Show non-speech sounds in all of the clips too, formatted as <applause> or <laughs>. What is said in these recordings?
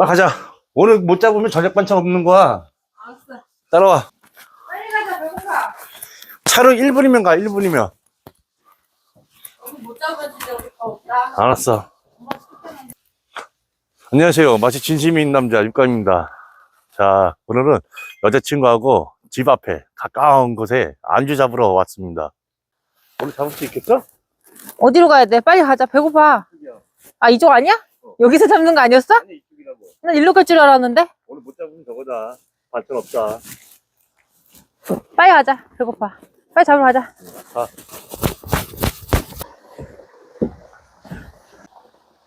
빨리 가자. 오늘 못 잡으면 저녁 반찬 없는 거야. 알았어. 따라와. 빨리 가자, 배고파. 차로 1분이면 가, 1분이면. 여기 못 잡으면 진짜 우리 거 없다. 알았어. 엄마. 안녕하세요. 마치 진심이 있는 남자 육감입니다. 자, 오늘은 여자친구하고 집 앞에 가까운 곳에 안주 잡으러 왔습니다. 오늘 잡을 수 있겠어? 어디로 가야 돼? 빨리 가자. 배고파. 아, 이쪽 아니야? 여기서 잡는 거 아니었어? 아니. 난 일로 갈 줄 알았는데. 오늘 못 잡으면 저거다. 반찬 없다. 빨리 가자. 배고파. 빨리 잡으러 가자.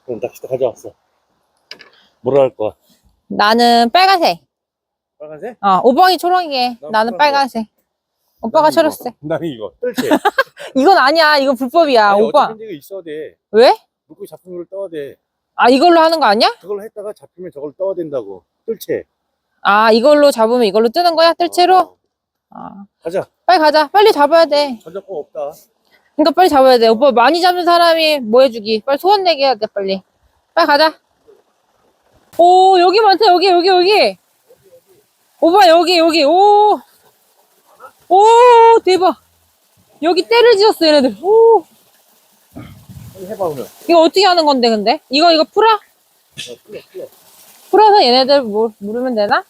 그럼 낚시터 가져왔어. 뭐라 할 거야? 나는 빨간색. 빨간색? 어, 오방이. 난 나는 빨간. 빨간색. 오빠가 나는 이거. 초록색. 나는 이거. 뜰채. 이건 아니야. 이건 불법이야, 아니, 오빠. 이거 있어야 돼. 왜? 물고기 걸 떠야 돼. 아, 이걸로 하는 거 아니야? 그걸 했다가 잡히면 저걸 떠야 된다고. 뜰채. 아, 이걸로 잡으면 이걸로 뜨는 거야? 뜰채로? 어, 아, 가자. 빨리 가자. 빨리 잡아야 돼. 전적권 없다. 그러니까 빨리 잡아야 돼. 오빠 많이 잡는 사람이 뭐 해주기. 빨리 소원 내게 해야 돼, 빨리. 빨리 가자. 오, 여기 많다. 여기, 여기, 여기. 오빠, 여기, 여기. 오. 오, 대박. 여기 때를 지었어, 얘네들. 오. 해봐, 오늘. 이거 어떻게 하는 건데, 근데? 이거, 이거 풀어? 어, 풀어, 풀어. 풀어서 얘네들 물, 물으면 되나?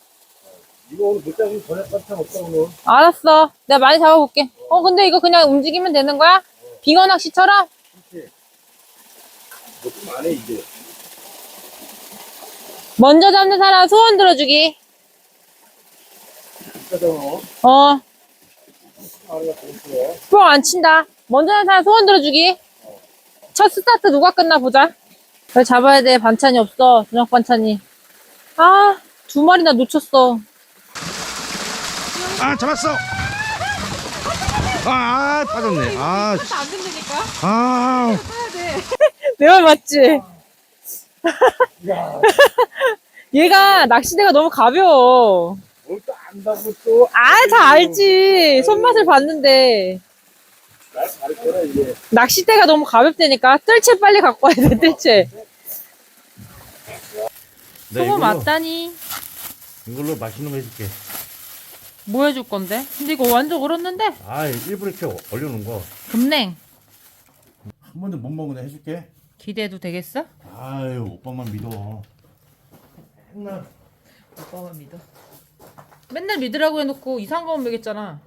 이거 오늘 못 잡으면 저녁 반찬 없다, 오늘. 알았어. 내가 많이 잡아볼게. 어, 근데 이거 그냥 움직이면 되는 거야? 빙어 낚시처럼? 뜰채. 뭐좀 안 해, 이제. 먼저 잡는 사람 소원 들어주기. 비싸잖아. 어. 아니가 재밌어. 뻥안 친다. 먼저 하는 사람 소원 들어주기. 첫 스타트 누가 끝나 보자. 왜 잡아야 돼? 반찬이 없어. 저녁 반찬이. 아, 두 마리나 놓쳤어. 아 잡았어 아, 아 빠졌네 아, 씨. 안 된다니까? 아 <laughs> 내 말 맞지? <laughs> 얘가 낚시대가 너무 가벼워. 뭘또 안다고 또. 아, 다 알지. 손맛을 봤는데. 낚시대가 너무 가볍다니까. 뜰채 빨리 갖고 와야 돼, 뜰채. 네, 소금 맞다니. 이걸로 맛있는 거 해줄게. 뭐 해줄 건데? 근데 이거 완전 얼었는데? 아, 일부러 이렇게 얼려놓은 거. 금냉. 한 번도 못 먹은 애 해줄게. 기대해도 되겠어? 아유, 오빠만 믿어. 맨날 오빠만 믿어. 맨날 믿으라고 해놓고 이상한 거만 먹였잖아.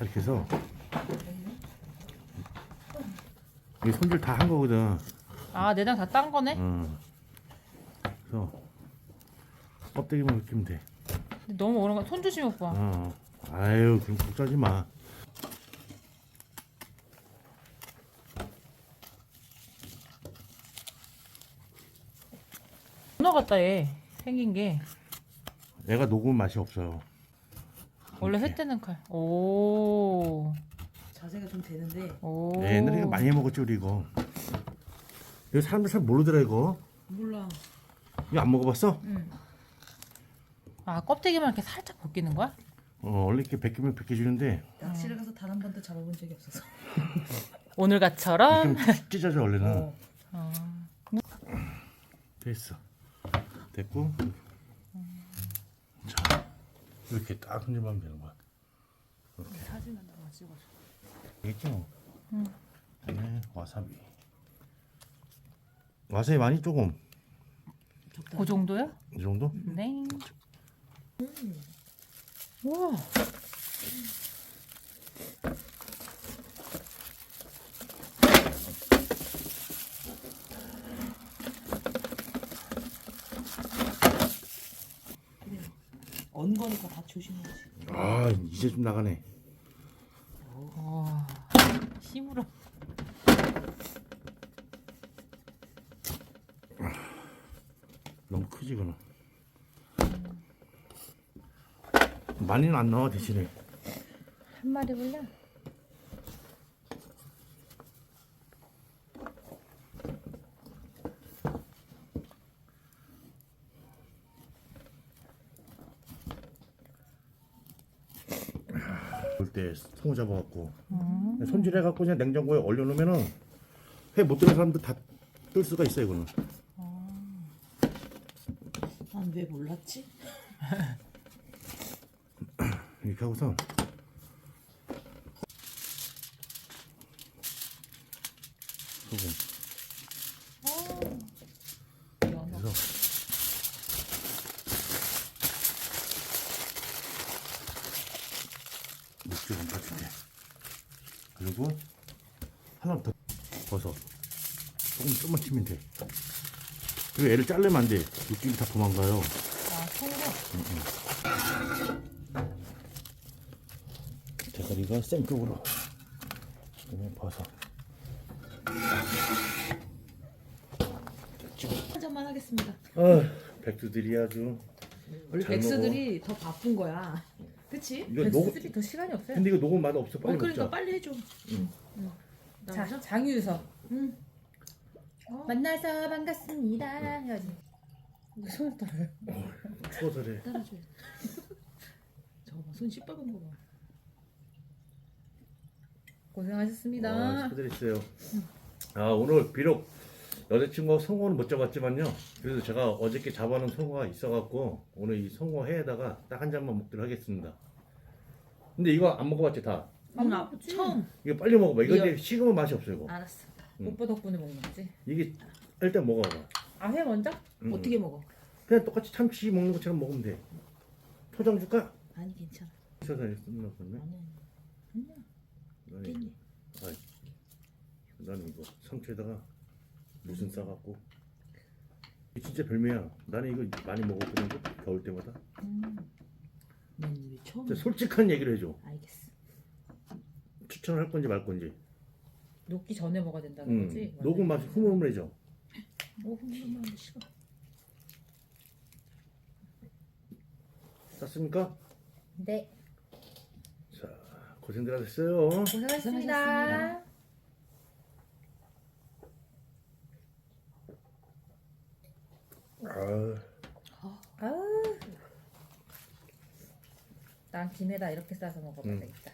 이렇게 해서. 이 손질 다 한 거거든. 아, 내장 다 딴 거네? 응. 그래서 껍데기만 으면 돼. 근데 너무 얼은 거. 손 조심, 오빠. 어. 아유, 그럼 걱정하지 마. 문어 같다, 얘. 생긴 게. 얘가 녹으면 맛이 없어요. 원래 회 뜨는 칼. 오. 자세가 좀 되는데 오. 네, 옛날에 이거 많이 해 먹었지 우리 이거. 이거 사람들 잘 모르더라 이거. 몰라. 이거 안 먹어봤어? 아, 껍데기만 이렇게 살짝 벗기는 거야? 어, 원래 이렇게 벗기면 벗겨주는데 낚시를 가서 단 한 번도 잡아본 적이 없어서. <laughs> 오늘 같처럼? 이렇게 찢어져 원래는. 어. 됐어. 됐고. 자, 이렇게 딱 흔들면 되는 거야. 사진 하나만 찍어줘. 되겠죠? 네, 와사비. 와사비 많이 조금 그 정도요? 이 정도? 네. 우와. 언 거니까 다 조심해야지. 아, 이제 좀 나가네. 와. 힘으로. 너무 크지 그는. 많이는 안 나와 대신에. 한 마리 볼래? 그럴 때 송어 잡아갖고 손질해갖고 그냥 냉장고에 얼려놓으면은 회 못 드는 사람들 다 뜰 수가 있어 이거는. 난왜 몰랐지? <laughs> 이렇게 하고서 소금. 연어. 그래서 좀 빠질게. 그리고 하나 더 버섯. 조금 좀만 치면 돼. 그리고 애를 자르면 안 돼. 육즙이 다 도망가요. 아, 통으로? 대가리가 센 쪽으로. 그다음에 버섯. 한 잔만 하겠습니다. 아, 백두들이 아주. 원래 잘 백수들이 더 바쁜 거야. 그치? 이거 녹. 백수들이 더 시간이 없어요. 근데 이거 녹음 맛 없어. 빨리 어, 그러니까 먹자. 빨리 해줘. 응. 응. 자, 자, 장유서. 응. 만나서 반갑습니다. 해야지. 손을 떨어요. 추워서 그래. 따라줘. 저거 봐, 손 시뻘건 거 봐. 고생하셨습니다. 아, 축하드렸어요. 아, 오늘 비록 여자친구가 송어는 못 잡았지만요. 그래도 제가 어저께 잡아놓은 송어가 있어갖고 오늘 이 송어 회에다가 딱 한 잔만 먹도록 하겠습니다. 근데 이거 안 먹어봤지 다? 아, 먹었지. 처음. 이거 빨리 먹어봐. 이거 이제 식으면 맛이 없어 이거. 알았어. 응. 오빠 덕분에 먹는 거지. 이게 일단 먹어봐. 아, 회 먼저? 응. 어떻게 먹어? 그냥 똑같이 참치 먹는 것처럼 먹으면 돼. 포장 줄까? 아니 괜찮아. 세상에 끝나 보네. 아니 아니. 나는. 이거, 아이, 나는 이거 상추에다가 무슨 싸갖고. 이게 진짜 별미야. 나는 이거 많이 먹었거든 겨울 때마다. 음. 처음? 진짜 솔직한 얘기를 해줘. 알겠어. 추천을 할 건지 말 건지. 녹기 전에 먹어야 된다는 응. 거지. 녹은 맛이 흐물흐물해져. 오, 흥분만 싫어. 쌌습니까? 네. 자, 고생들 하셨어요. 고생하셨습니다. 아, 아우. 난 김에다 이렇게 싸서 먹어봐야 음. 되겠다.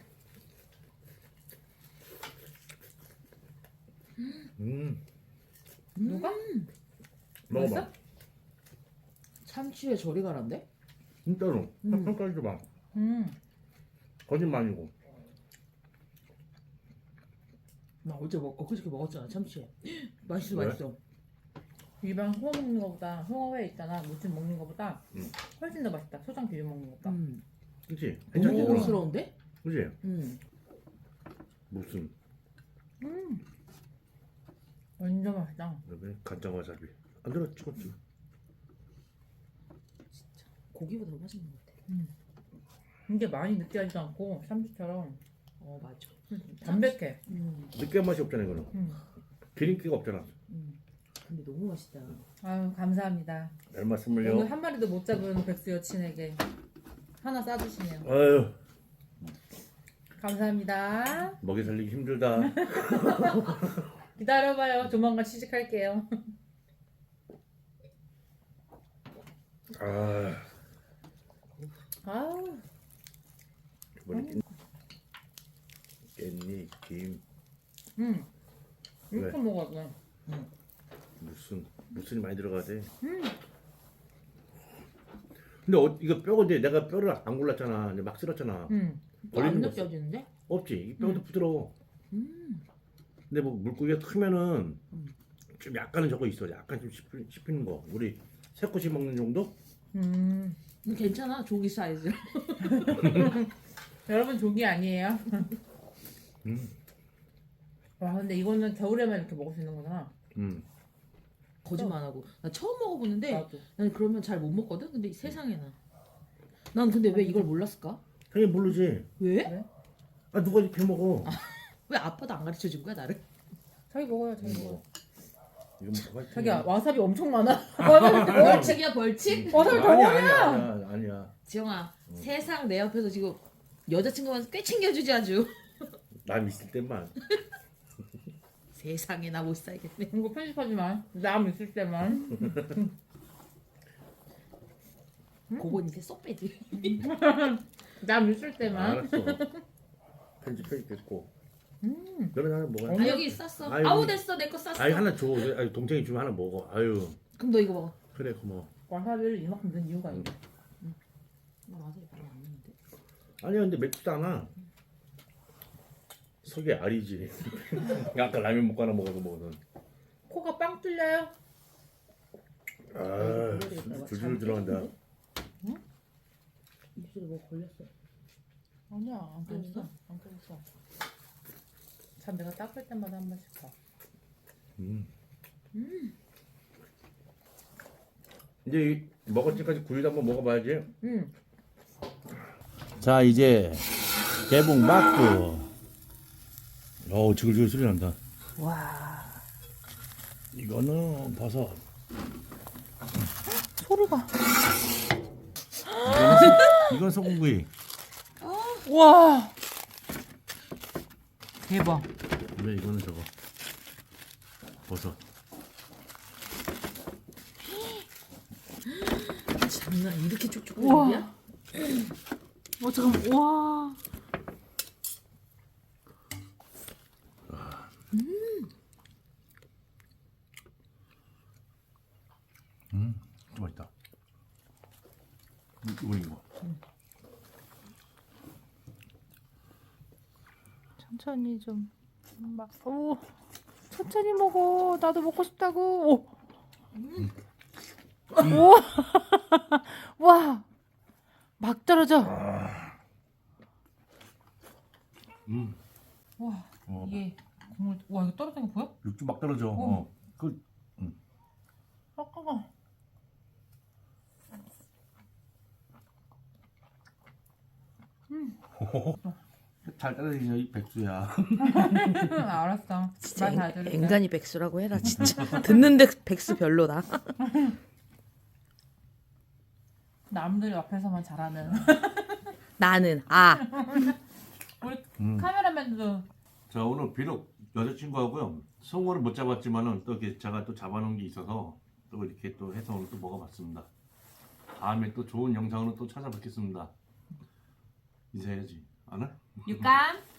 음, 누가? 먹어봐. 맛있어? 참치에 저리 가란데? 진짜로. 음. 한까지 봐. 음. 거짓말 아니고. 나 어제 먹, 엊그저께 먹었잖아 참치. <gasps> 맛있어 왜? 맛있어. 일반 홍어 먹는 거보다 홍어회 있잖아 무침 먹는 거보다 음. 훨씬 더 맛있다 소장 비벼 먹는 것보다 음. 그치? 너무 괜찮지? 고급스러운데? 그치? 음. 무슨. 음. 완전 맛있다 그다음에 간장 와사비. 안 들어 찍었지. 고기보다 더 맛있는 것 같아. 이게 많이 느끼하지도 않고 참치처럼 어 맞아. 담백해 음. 느끼한 맛이 없잖아 이거는. 음. 기름기가 없잖아. 음. 근데 너무 맛있다. 아유 감사합니다 별 말씀을요. 오늘 한 마리도 못 잡은 백수 여친에게 하나 싸주시네요. 아유, 감사합니다. 먹이 살리기 힘들다. <laughs> 기다려봐요. 조만간 취직할게요. 아, 아우 이번에 깻, 깻잎, 김, 음. 이렇게 왜? 먹어야 돼. 무슨 무슨이 많이 들어가야 돼. 음. 근데 어, 이거 뼈가 이제 내가 뼈를 안 골랐잖아. 이제 막 쓸었잖아. 음. 걸리는 안거 없어. 느껴지는데? 없지. 이 뼈도 부드러워. 음. 근데 뭐 물고기가 크면은 음. 좀 약간은 저거 있어. 약간 좀 씹히, 씹히는 거. 우리 새꼬시 먹는 정도? 음. 음, 괜찮아 조기 사이즈. <laughs> 여러분 조기 아니에요? <laughs> 음. 와 근데 이거는 겨울에만 이렇게 먹을 수 있는 거잖아 음. 거짓말 안 하고 나 처음 먹어보는데 나도 난 그러면 잘 못 먹거든. 근데 세상에나. 난 근데 왜 이걸 몰랐을까? 당연히 모르지. 왜? 아 누가 이렇게 먹어? <laughs> 왜 아빠도 안 가르쳐 준 거야 나를? 자기 먹어요 자기 먹어 뭐. 이거. 자기야 와사비 엄청 많아 <laughs> 와사비 더 벌칙이야 벌칙? 와사비 더 아니야, 아니야, 아니야, 아니야. 지영아 세상 내 옆에서 지금 여자친구만 꽤 챙겨주지 아주. 남 있을 때만. <laughs> 세상에 나 못 살겠네. 이거 편집하지 마 남 있을 때만 <laughs> 그건 이제 쏙 빼지. <laughs> 남 있을 때만 알았어. 편집해주겠고. 음. 너는 하나 먹어. 아 여기 쌌어. 아유. 아우 됐어 내 거 쌌어. 아유 하나 줘. 아유 동생이 주면 하나 먹어. 아유 그럼 너 이거 먹어. 그래 고마워. 와사비를 이만큼 넣은 이유가 있네. 응. 나 와사비 별로 안 넣는데. 아니야 근데 맵지도 않아. 속이 알이지. <laughs> 아까 라면 먹고 하나 먹어서 먹거든. 코가 빵 뚫려요? 아 줄줄 들어간다. 입술에 뭐 걸렸어. 아니야 안 걸렸어? 안 끊었어. 참 내가 닦을 때마다 한 번씩 봐. 음. 이제 이 먹었지까지 구이도 한번 먹어봐야지. 응. 자 이제 개봉 막구. 어우 지글지글 소리 난다. 와 이거는 버섯. 소리가. 소- 이건 소금구이. 와 대박. 왜 이거는 저거 버섯. <gasps> 장난 이렇게 우와. 일이야? 어 잠깐 와. 음, 좀 맛있다. 이- 이거 이거. 천천히 좀. 막, 오, 천천히 먹어. 나도 먹고 싶다고. 오. 오. <laughs> 와. 막 떨어져. 음, 와, 어, 이게 국물. 와, 이거 떨어지는 거 보여? 육즙 막 떨어져. 어. 어. 그 아까 가. 잘 떨어지냐 이 백수야. 알았어. 진짜 말다 앵- 들을게. 앵간히 백수라고 해라 진짜 듣는데 백수 별로다 남들 옆에서만 잘하는. 나는 아 우리 음. 카메라맨도 자 오늘 비록 여자친구하고요 송어를 못 잡았지만은 또 이렇게 제가 또 잡아놓은 게 있어서 또 이렇게 또 해서 오늘 또 먹어봤습니다. 다음에 또 좋은 영상으로 또 찾아뵙겠습니다. 인사해야지. 안 해? 육감.